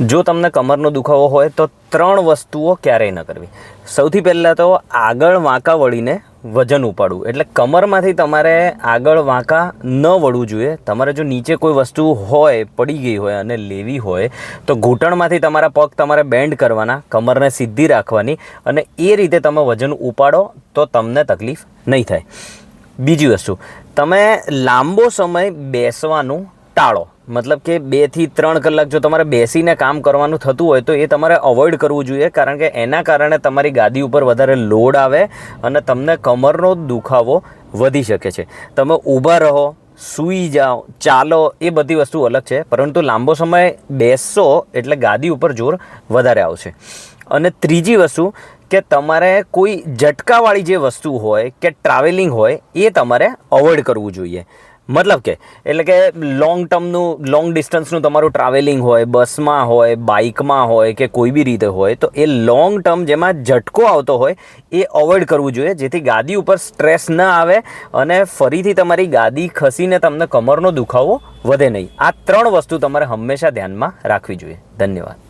જો તમને કમરનો દુખાવો હોય તો ત્રણ વસ્તુઓ ક્યારેય ન કરવી. સૌથી પહેલાં તો આગળ વાંકા વળીને વજન ઉપાડવું. એટલે કમરમાંથી તમારે આગળ વાંકા ન વળવું જોઈએ. તમારે જો નીચે કોઈ વસ્તુ હોય, પડી ગઈ હોય અને લેવી હોય, તો ઘૂંટણમાંથી તમારા પગ તમારે બેન્ડ કરવાના, કમરને સીધી રાખવાની અને એ રીતે તમે વજન ઉપાડો તો તમને તકલીફ નહીં થાય. બીજી વસ્તુ, તમે લાંબો સમય બેસવાનું ટાળો. મતલબ કે બેથી ત્રણ કલાક જો તમારે બેસીને કામ કરવાનું થતું હોય તો એ તમારે અવોઇડ કરવું જોઈએ, કારણ કે એના કારણે તમારી ગાદી ઉપર વધારે લોડ આવે અને તમને કમરનો દુખાવો વધી શકે છે. તમે ઊભા રહો, સૂઈ જાઓ, ચાલો, એ બધી વસ્તુ અલગ છે, પરંતુ લાંબો સમય બેસશો એટલે ગાદી ઉપર જોર વધારે આવશે. અને ત્રીજી વસ્તુ, કે તમારે કોઈ ઝટકાવાળી જે વસ્તુ હોય કે ટ્રાવેલિંગ હોય એ તમારે અવોઇડ કરવું જોઈએ. મતલબ કે, એટલે કે લોંગ ટર્મનું લોંગ ડિસ્ટન્સનું તમારું ટ્રાવેલિંગ હોય બસમાં હોય બાઇકમાં હોય કે કોઈ બી રીતે હોય, તો એ લોંગ ટર્મ જેમાં ઝટકો આવતો હોય, એ અવોઇડ કરવું જોઈએ. જેથી ગાદી ઉપર સ્ટ્રેસ ન આવે અને ફરીથી તમારી ગાદી ખસીને તમને કમરનો દુખાવો વધે નહીં. આ ત્રણ વસ્તુ તમારે હંમેશા ધ્યાનમાં રાખવી જોઈએ. ધન્યવાદ.